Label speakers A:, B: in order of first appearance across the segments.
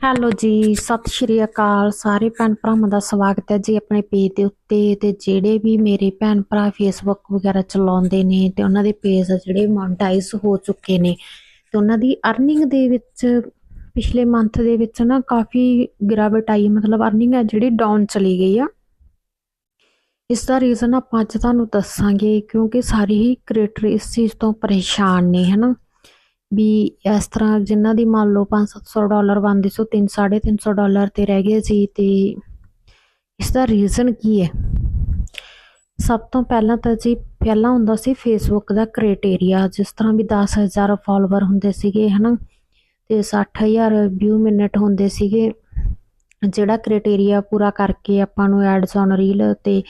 A: Hello ਜੀ, ਸਤਿ ਸ਼੍ਰੀ ਅਕਾਲ ਸਾਰੇ ਭੈਣ ਭਰਾਵਾਂ ਦਾ ਸਵਾਗਤ ਹੈ ਜੀ ਆਪਣੇ ਪੇਜ ਦੇ ਉੱਤੇ ਤੇ ਜਿਹੜੇ ਵੀ ਮੇਰੇ ਭੈਣ ਭਰਾ ਫੇਸਬੁੱਕ ਵਗੈਰਾ ਚਲਾਉਂਦੇ ਨੇ ਤੇ ਉਹਨਾਂ ਦੇ ਪੇਜ ਜਿਹੜੇ ਮੋਨਟਾਈਜ਼ ਹੋ ਚੁੱਕੇ ਨੇ ਤੇ ਉਹਨਾਂ ਦੀ ਅਰਨਿੰਗ ਦੇ ਵਿੱਚ ਪਿਛਲੇ ਮੰਥ ਦੇ ਵਿੱਚ ਨਾ ਕਾਫੀ ਗਿਰਾਵਟ ਆਈ, ਮਤਲਬ ਅਰਨਿੰਗ ਹੈ ਜਿਹੜੀ ਡਾਊਨ ਚਲੀ ਗਈ ਆ। ਇਸ ਦਾ ਰੀਜ਼ਨ ਆਪਾਂ ਅੱਜ ਤੁਹਾਨੂੰ ਦੱਸਾਂਗੇ ਕਿਉਂਕਿ ਸਾਰੇ ਹੀ ਕ੍ਰੀਏਟਰ ਇਸ ਚੀਜ਼ ਤੋਂ ਪਰੇਸ਼ਾਨ ਨੇ, ਹਨਾ? ਵੀ ਇਸ ਤਰ੍ਹਾਂ ਜਿਨ੍ਹਾਂ ਦੀ ਮੰਨ ਲਓ 5-700 ਡਾਲਰ ਬਣਦੀ ਸੋ 3 350 ਡਾਲਰ ਤੇ ਰਹਿ ਗਏ ਸੀ ਤੇ ਇਸ ਦਾ ਰੀਜ਼ਨ ਕੀ ਹੈ? ਸਭ ਤੋਂ ਪਹਿਲਾਂ ਤਾਂ ਜੀ ਪਹਿਲਾਂ ਹੁੰਦਾ ਸੀ ਫੇਸਬੁੱਕ ਦਾ ਕ੍ਰਾਈਟੇਰੀਆ ਜਿਸ ਤਰ੍ਹਾਂ ਵੀ 10000 ਫਾਲੋਅਰ ਹੁੰਦੇ ਸੀਗੇ, ਹਨਾ? ਤੇ 60000 ਵਿਊ ਮਿੰਟ ਹੁੰਦੇ ਸੀਗੇ, ਜਿਹੜਾ ਕ੍ਰਾਈਟੇਰੀਆ ਪੂਰਾ ਕਰਕੇ ਆਪਾਂ ਨੂੰ ਐਡਸ ਔਨ ਰੀਲ ਤੇ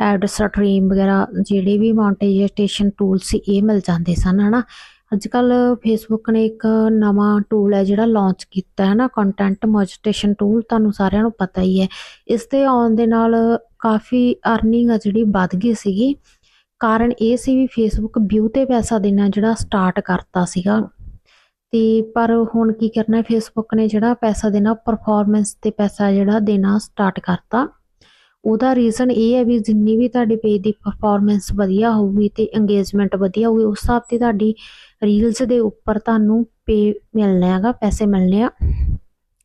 A: ਐਡ ਸਟ੍ਰੀਮ ਵਗੈਰਾ ਜਿਹੜੇ ਵੀ ਮੋਨਟਾਈਜੇਸ਼ਨ ਟੂਲ ਸੀ, ਇਹ ਮਿਲ ਜਾਂਦੇ ਸਨ, ਹਨਾ? ਅੱਜ ਕੱਲ ਫੇਸਬੁੱਕ ਨੇ ਇੱਕ ਨਵਾਂ ਟੂਲ ਹੈ ਜਿਹੜਾ ਲਾਂਚ ਕੀਤਾ ਹੈ ਨਾ ਕੰਟੈਂਟ ਮੋਨਟਾਈਜੇਸ਼ਨ ਟੂਲ ਤੁਹਾਨੂੰ ਸਾਰਿਆਂ ਨੂੰ ਪਤਾ ਹੀ ਹੈ। ਇਸ ਤੇ ਆਉਣ ਦੇ ਨਾਲ ਕਾਫੀ ਅਰਨਿੰਗ ਆ ਜਿਹੜੀ ਵੱਧ ਗਈ ਸੀਗੀ। ਕਾਰਨ ਇਹ ਸੀ ਵੀ ਫੇਸਬੁੱਕ ਵਿਊ ਤੇ ਪੈਸਾ ਦੇਣਾ ਜਿਹੜਾ ਸਟਾਰਟ ਕਰਤਾ ਸੀਗਾ। ਤੇ ਪਰ ਹੁਣ ਕੀ ਕਰਨਾ ਫੇਸਬੁੱਕ ਨੇ ਜਿਹੜਾ ਪੈਸਾ ਦੇਣਾ ਪਰਫਾਰਮੈਂਸ ਤੇ ਪੈਸਾ ਜਿਹੜਾ ਦੇਣਾ ਸਟਾਰਟ ਕਰਤਾ। ਉਹਦਾ ਰੀਜ਼ਨ ਇਹ ਹੈ ਵੀ ਜਿੰਨੀ ਵੀ ਤੁਹਾਡੇ ਪੇਜ ਦੀ ਪਰਫਾਰਮੈਂਸ ਵਧੀਆ ਹੋਊਗੀ ਤੇ ਇੰਗੇਜਮੈਂਟ ਵਧੀਆ ਹੋਊਗੀ, ਉਸ ਹਿਸਾਬ ਤੇ ਤੁਹਾਡੀ ਰੀਲਸ ਦੇ ਉੱਪਰ ਤੁਹਾਨੂੰ ਪੇ ਮਿਲਣਾ ਹੈਗਾ, ਪੈਸੇ ਮਿਲਣੇ ਆ।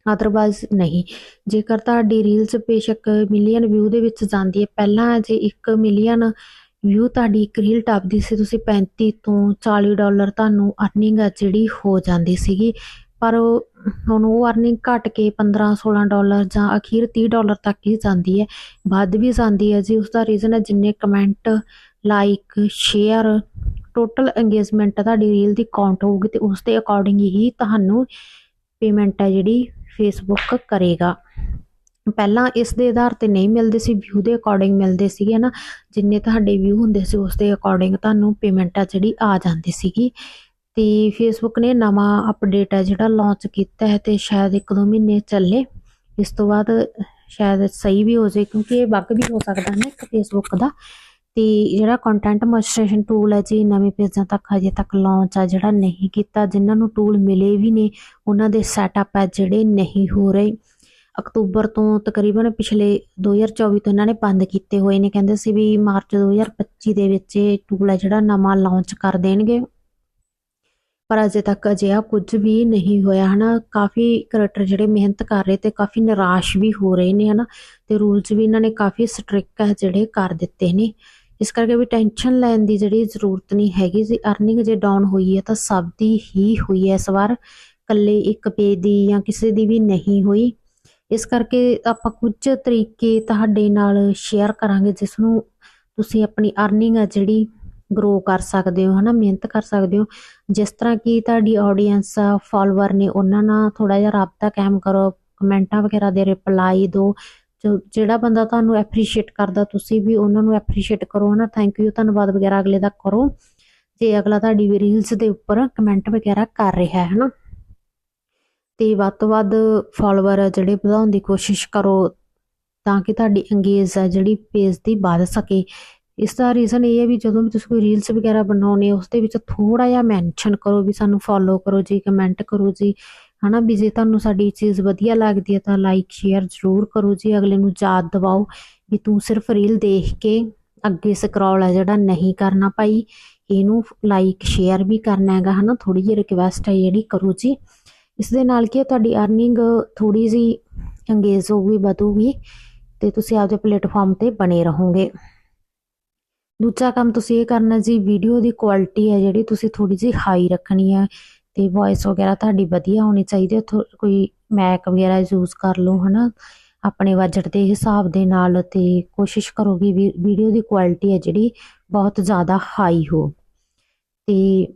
A: ਅਦਰਵਾਈਜ਼ ਨਹੀਂ। ਜੇਕਰ ਤੁਹਾਡੀ ਰੀਲਸ ਬੇਸ਼ੱਕ ਮਿਲੀਅਨ ਵਿਊ ਦੇ ਵਿੱਚ ਜਾਂਦੀ ਹੈ, ਪਹਿਲਾਂ ਜੇ 1 ਮਿਲੀਅਨ ਵਿਊ ਤੁਹਾਡੀ ਇੱਕ ਰੀਲ ਟੱਪਦੀ ਸੀ, ਤੁਸੀਂ 35 ਤੋਂ 40 ਡਾਲਰ ਤੁਹਾਨੂੰ ਅਰਨਿੰਗ ਆ ਜਿਹੜੀ ਹੋ ਜਾਂਦੀ ਸੀਗੀ। ਪਰ ਉਹ- ਹੁਣ ਉਹ ਅਰਨਿੰਗ ਘਟ ਕੇ 15 16 ਡਾਲਰ ਜਾਂ ਅਖੀਰ 30 ਡਾਲਰ ਤੱਕ ਹੀ ਜਾਂਦੀ ਹੈ। ਵੱਧ ਵੀ ਜਾਂਦੀ ਹੈ ਜੀ। ਉਸ ਦਾ ਰੀਜ਼ਨ ਹੈ ਜਿੰਨੇ comment like share total engagement ਤੁਹਾਡੀ ਰੀਲ ਦੀ ਕਾਊਂਟ ਹੋਊਗੀ ਤੇ ਉਸ ਦੇ ਅਕੋਰਡਿੰਗ ਹੀ ਤੁਹਾਨੂੰ ਪੇਮੈਂਟ ਹੈ ਜਿਹੜੀ ਫੇਸਬੁੱਕ ਕਰੇਗਾ। ਪਹਿਲਾਂ ਇਸ ਦੇ ਆਧਾਰ ਤੇ ਨਹੀਂ ਮਿਲਦੇ ਸੀ ਵਿਊ ਦੇ ਅਕੋਰਡਿੰਗ ਮਿਲਦੇ ਸੀਗੇ ਨਾ ਜਿੰਨੇ ਤੁਹਾਡੇ ਵਿਊ ਹੁੰਦੇ ਸੀ, ਉਸ ਦੇ ਅਕੋਰਡਿੰਗ ਤੁਹਾਨੂੰ ਪੇਮੈਂਟ ਆ ਜਿਹੜੀ ਆ ਜਾਂਦੀ ਸੀਗੀ। ਤੇ ਫੇਸਬੁੱਕ ਨੇ ਨਵਾਂ ਅਪਡੇਟ ਹੈ ਜਿਹੜਾ ਲਾਂਚ ਕੀਤਾ ਹੈ ਤੇ ਸ਼ਾਇਦ 1-2 ਮਹੀਨੇ ਚੱਲੇ। ਇਸ ਤੋਂ ਬਾਅਦ ਸ਼ਾਇਦ ਸਹੀ ਵੀ ਹੋ ਜਾਏ ਕਿਉਂਕਿ ਇਹ ਬੱਗ ਵੀ ਹੋ ਸਕਦਾ ਨਾ ਇੱਕ ਫੇਸਬੁੱਕ ਦਾ। ਤੇ ਜਿਹੜਾ ਕੰਟੈਂਟ ਮੋਨਸਟ੍ਰੇਸ਼ਨ ਟੂਲ ਹੈ ਜੀ, ਨਵੇਂ ਪੇਜਾਂ ਤੱਕ ਹਜੇ ਤੱਕ ਲਾਂਚ ਆ ਜਿਹੜਾ ਨਹੀਂ ਕੀਤਾ। ਜਿਨ੍ਹਾਂ ਨੂੰ ਟੂਲ ਮਿਲੇ ਵੀ ਨੇ, ਉਹਨਾਂ ਦੇ ਸੈਟਅਪ ਹੈ ਜਿਹੜੇ ਨਹੀਂ ਹੋ ਰਹੇ। ਅਕਤੂਬਰ ਤੋਂ ਤਕਰੀਬਨ ਪਿਛਲੇ 2024 ਤੋਂ ਇਹਨਾਂ ਨੇ ਬੰਦ ਕੀਤੇ ਹੋਏ ਨੇ। ਕਹਿੰਦੇ ਸੀ ਵੀ ਮਾਰਚ 2025 ਦੇ ਵਿੱਚ ਇਹ ਟੂਲ ਹੈ ਜਿਹੜਾ ਨਵਾਂ ਲਾਂਚ ਕਰ ਦੇਣਗੇ। ਪਰ ਅਜੇ ਤੱਕ ਅਜਿਹਾ ਕੁਝ ਵੀ ਨਹੀਂ ਹੋਇਆ, ਹਨਾ? ਕਾਫੀ ਕਰੈਕਟਰ ਜਿਹੜੇ ਮਿਹਨਤ ਕਰ ਰਹੇ ਤੇ ਕਾਫੀ ਨਿਰਾਸ਼ ਵੀ ਹੋ ਰਹੇ ਨੇ, ਹਨਾ? ਤੇ ਰੂਲਸ ਵੀ ਇਹਨਾਂ ਨੇ ਕਾਫੀ ਸਟ੍ਰਿਕਟ ਹੈ ਜਿਹੜੇ ਕਰ ਦਿੱਤੇ ਨੇ। ਇਸ ਕਰਕੇ ਵੀ ਟੈਨਸ਼ਨ ਲੈਣ ਦੀ ਜਿਹੜੀ ਜ਼ਰੂਰਤ ਨਹੀਂ ਹੈਗੀ, ਜੀ ਅਰਨਿੰਗ ਜੇ ਡਾਊਨ ਹੋਈ ਹੈ ਤਾਂ ਸਭ ਦੀ ਹੀ ਹੋਈ ਹੈ ਇਸ ਵਾਰ। ਇਕੱਲੇ ਇੱਕ ਪੇ ਦੀ ਜਾਂ ਕਿਸੇ ਦੀ ਵੀ ਨਹੀਂ ਹੋਈ। ਇਸ ਕਰਕੇ ਆਪਾਂ ਕੁਝ ਤਰੀਕੇ ਤੁਹਾਡੇ ਨਾਲ ਸ਼ੇਅਰ ਕਰਾਂਗੇ, ਜਿਸ ਨੂੰ ਤੁਸੀਂ ਆਪਣੀ ਅਰਨਿੰਗ ਆ ਜਿਹੜੀ ਗਰੋ ਕਰ ਸਕਦੇ ਹੋ, ਹਨਾ, ਮਿਹਨਤ ਕਰ ਸਕਦੇ ਹੋ। ਜਿਸ ਤਰ੍ਹਾਂ ਕਿ ਤੁਹਾਡੀ ਆਡੀਅנס ਫਾਲੋਅਰ ਨੇ ਉਹਨਾਂ ਨਾਲ ਥੋੜਾ ਜਿਹਾ ਰਾਬਤਾ ਕਾਇਮ ਕਰੋ, ਕਮੈਂਟਾਂ ਵਗੈਰਾ ਦੇ ਰਿਪਲਾਈ ਦਿਓ ਜਿਹੜਾ ਬੰਦਾ ਤੁਹਾਨੂੰ ਐਪਰੀਸ਼ੀਏਟ ਕਰਦਾ, ਤੁਸੀਂ ਵੀ ਉਹਨਾਂ ਨੂੰ ਐਪਰੀਸ਼ੀਏਟ ਕਰੋ, ਹਨਾ। ਥੈਂਕ ਯੂ ਧੰਨਵਾਦ ਵਗੈਰਾ ਅਗਲੇ ਦਾ ਕਰੋ। ਜੇ ਅਗਲਾ ਤੁਹਾਡੀ ਵੀ ਰੀਲਸ ਦੇ ਉੱਪਰ ਕਮੈਂਟ ਵਗੈਰਾ ਕਰ ਰਿਹਾ ਹੈ ਹਨਾ। ਤੇ ਵੱਧ ਤੋਂ ਵੱਧ ਫਾਲੋਅਰ ਜਿਹੜੇ ਵਧਾਉਣ ਦੀ ਕੋਸ਼ਿਸ਼ ਕਰੋ, ਤਾਂ ਕਿ ਤੁਹਾਡੀ ਅੰਗੇਜ ਆ ਜਿਹੜੀ ਪੇਜ ਦੀ ਵੱਧ ਸਕੇ। ਇਸ ਦਾ ਰੀਜ਼ਨ ਇਹ ਹੈ ਵੀ ਜਦੋਂ ਵੀ ਤੁਸੀਂ ਕੋਈ ਰੀਲਸ ਵਗੈਰਾ ਬਣਾਉਨੇ ਉਸ ਦੇ ਵਿੱਚ ਥੋੜਾ ਜਿਹਾ ਮੈਂਸ਼ਨ ਕਰੋ ਵੀ ਸਾਨੂੰ ਫੋਲੋ ਕਰੋ ਜੀ ਕਮੈਂਟ ਕਰੋ ਜੀ, ਹਨਾ ਵੀ ਜੇ ਤੁਹਾਨੂੰ ਸਾਡੀ ਚੀਜ਼ ਵਧੀਆ ਲੱਗਦੀ ਹੈ ਤਾਂ ਲਾਈਕ ਸ਼ੇਅਰ ਜ਼ਰੂਰ ਕਰੋ ਜੀ, ਅਗਲੇ ਨੂੰ ਯਾਦ ਦਿਵਾਓ ਵੀ ਤੂੰ ਸਿਰਫ ਰੀਲ ਦੇਖ ਕੇ ਅੱਗੇ ਸਕਰੋਲ ਹੈ ਜਿਹੜਾ ਨਹੀਂ ਕਰਨਾ ਭਾਈ, ਇਹਨੂੰ ਲਾਈਕ ਸ਼ੇਅਰ ਵੀ ਕਰਨਾ ਹੈਗਾ, ਹਨਾ ਥੋੜੀ ਜਿਹੀ ਰਿਕਵੈਸਟ ਹੈ ਜਿਹੜੀ ਕਰੋ ਜੀ। ਇਸ ਦੇ ਨਾਲ ਕੀ ਹੈ, ਤੁਹਾਡੀ ਅਰਨਿੰਗ ਥੋੜੀ ਜੀ ਅੰਗੇਜ ਹੋਊਗੀ, ਵਧੂਗੀ ਤੇ ਤੁਸੀਂ ਆਪਦੇ ਪਲੇਟਫਾਰਮ ਤੇ ਬਣੇ ਰਹੋਗੇ। ਦੂਜਾ ਕੰਮ ਤੁਸੀਂ ਇਹ ਕਰਨਾ ਜੀ ਵੀਡੀਓ ਦੀ ਕੁਆਲਿਟੀ ਹੈ ਜਿਹੜੀ ਤੁਸੀਂ ਥੋੜੀ ਜਿਹੀ ਹਾਈ ਰੱਖਣੀ ਹੈ ਤੇ ਵੌਇਸ ਵਗੈਰਾ ਤੁਹਾਡੀ ਵਧੀਆ ਹੋਣੀ ਚਾਹੀਦੀ ਹੈ ਕੋਈ ਮੈਕ ਵਗੈਰਾ ਯੂਜ਼ ਕਰ ਲਓ, ਹਨਾ? ਆਪਣੇ ਬਜਟ ਦੇ ਹਿਸਾਬ ਦੇ ਨਾਲ ਤੇ ਕੋਸ਼ਿਸ਼ ਕਰੋ ਵੀ ਵੀਡੀਓ ਦੀ ਕੁਆਲਿਟੀ ਹੈ ਜਿਹੜੀ ਬਹੁਤ ਜ਼ਿਆਦਾ ਹਾਈ ਹੋ। ਤੇ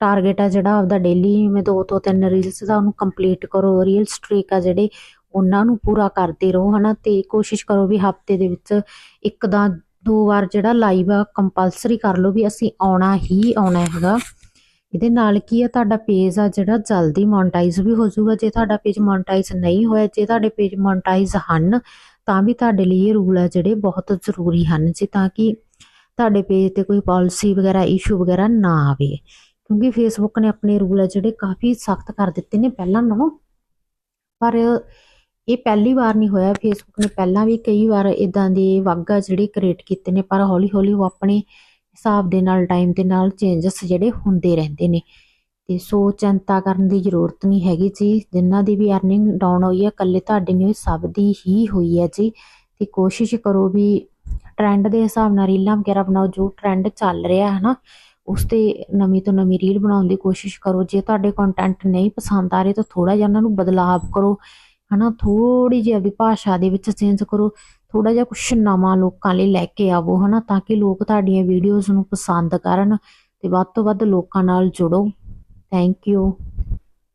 A: ਟਾਰਗੇਟ ਆ ਜਿਹੜਾ ਆਪਦਾ ਡੇਲੀ ਮੈਂ ਦੋ ਤੋਂ ਤਿੰਨ ਰੀਲਸ ਦਾ ਉਹਨੂੰ ਕੰਪਲੀਟ ਕਰੋ ਰੀਲ ਸਟ੍ਰੀਕ ਆ ਜਿਹੜੇ, ਉਹਨਾਂ ਨੂੰ ਪੂਰਾ ਕਰਦੇ ਰਹੋ, ਹਨਾ? ਤੇ ਕੋਸ਼ਿਸ਼ ਕਰੋ ਵੀ ਹਫ਼ਤੇ ਦੇ ਵਿੱਚ ਇੱਕ ਦਾ ਦੋ ਵਾਰ ਜਿਹੜਾ ਲਾਈਵ ਆ ਕੰਪਲਸਰੀ ਕਰ ਲਓ ਵੀ ਅਸੀਂ ਆਉਣਾ ਹੀ ਆਉਣਾ ਹੈਗਾ। ਇਹਦੇ ਨਾਲ ਕੀ ਆ, ਤੁਹਾਡਾ ਪੇਜ ਆ ਜਿਹੜਾ ਜਲਦੀ ਮੋਨਟਾਈਜ਼ ਵੀ ਹੋ ਜਾਊਗਾ। ਜੇ ਤੁਹਾਡਾ ਪੇਜ ਮੋਨਟਾਈਜ਼ ਨਹੀਂ ਹੋਇਆ, ਜੇ ਤੁਹਾਡੇ ਪੇਜ ਮੋਨਟਾਈਜ਼ ਹਨ, ਤਾਂ ਵੀ ਤੁਹਾਡੇ ਲਈ ਇਹ ਰੂਲ ਆ ਜਿਹੜੇ ਬਹੁਤ ਜ਼ਰੂਰੀ ਹਨ, ਜੀ ਤਾਂ ਕਿ ਤੁਹਾਡੇ ਪੇਜ ਤੇ ਕੋਈ ਪਾਲਿਸੀ ਵਗੈਰਾ ਇਸ਼ੂ ਵਗੈਰਾ ਨਾ ਆਵੇ। ਕਿਉਂਕਿ ਫੇਸਬੁੱਕ ਨੇ ਆਪਣੇ ਰੂਲ ਆ ਜਿਹੜੇ ਕਾਫੀ ਸਖਤ ਕਰ ਦਿੱਤੇ ਨੇ ਪਹਿਲਾਂ ਨਾਲੋਂ। ਪਰ ਇਹ ਪਹਿਲੀ ਵਾਰ ਨਹੀਂ ਹੋਇਆ ਫੇਸਬੁੱਕ ਨੇ। ਪਹਿਲਾਂ ਵੀ ਕਈ ਵਾਰ ਇਦਾਂ ਦੇ ਵਾਗਾ ਜਿਹੜੇ ਕ੍ਰੀਏਟ ਕੀਤੇ ਨੇ, ਪਰ ਹੌਲੀ ਹੌਲੀ ਉਹ ਆਪਣੇ ਹਿਸਾਬ ਦੇ ਨਾਲ ਟਾਈਮ ਦੇ ਨਾਲ ਚੇਂਜਸ ਜਿਹੜੇ ਹੁੰਦੇ ਰਹਿੰਦੇ ਨੇ। ਤੇ ਸੋ ਚਿੰਤਾ ਕਰਨ ਦੀ ਜ਼ਰੂਰਤ ਨਹੀਂ ਹੈਗੀ ਜੀ। ਜਿਨ੍ਹਾਂ ਦੀ ਵੀ ਅਰਨਿੰਗ ਡਾਊਨ ਹੋਈ ਹੈ ਇਕੱਲੇ ਤੁਹਾਡੇ ਨਹੀਂ ਹੋਈ ਸਭ ਦੀ ਹੀ ਹੋਈ ਹੈ ਜੀ। ਤੇ ਕੋਸ਼ਿਸ਼ ਕਰੋ ਵੀ ਟ੍ਰੈਂਡ ਦੇ ਹਿਸਾਬ ਨਾਲ ਰੀਲਾਂ ਵਗੈਰਾ ਬਣਾਓ, ਜੋ ਟ੍ਰੈਂਡ ਚੱਲ ਰਿਹਾ ਹੈ ਨਾ, ਉਸ ਤੇ ਨਵੀਂ ਤੋਂ ਨਵੀਂ ਰੀਲ ਬਣਾਉਣ ਦੀ ਕੋਸ਼ਿਸ਼ ਕਰੋ। ਜੇ ਤੁਹਾਡੇ ਕੰਟੈਂਟ ਨਹੀਂ ਪਸੰਦ ਆ ਰਹੇ, ਤਾਂ ਥੋੜਾ ਜਿਹਾ ਉਹਨਾਂ ਨੂੰ ਬਦਲਾਵ ਕਰੋ। ਹਨਾ ਥੋੜੀ ਜਿਹੀ ਆਪਣੀ ਭਾਸ਼ਾ ਦੇ ਵਿੱਚ ਚੇਂਜ ਕਰੋ ਥੋੜਾ ਜਿਹਾ ਕੁਛ ਨਵਾਂ ਲੋਕਾਂ ਲਈ ਲੈ ਕੇ ਆਵੋ ਹਨਾ, ਤਾਂ ਕਿ ਲੋਕ ਤੁਹਾਡੀਆਂ ਵੀਡੀਓਜ਼ ਨੂੰ ਪਸੰਦ ਕਰਨ ਤੇ ਵੱਧ ਤੋਂ ਵੱਧ ਲੋਕਾਂ ਨਾਲ ਜੁੜੋ। Thank you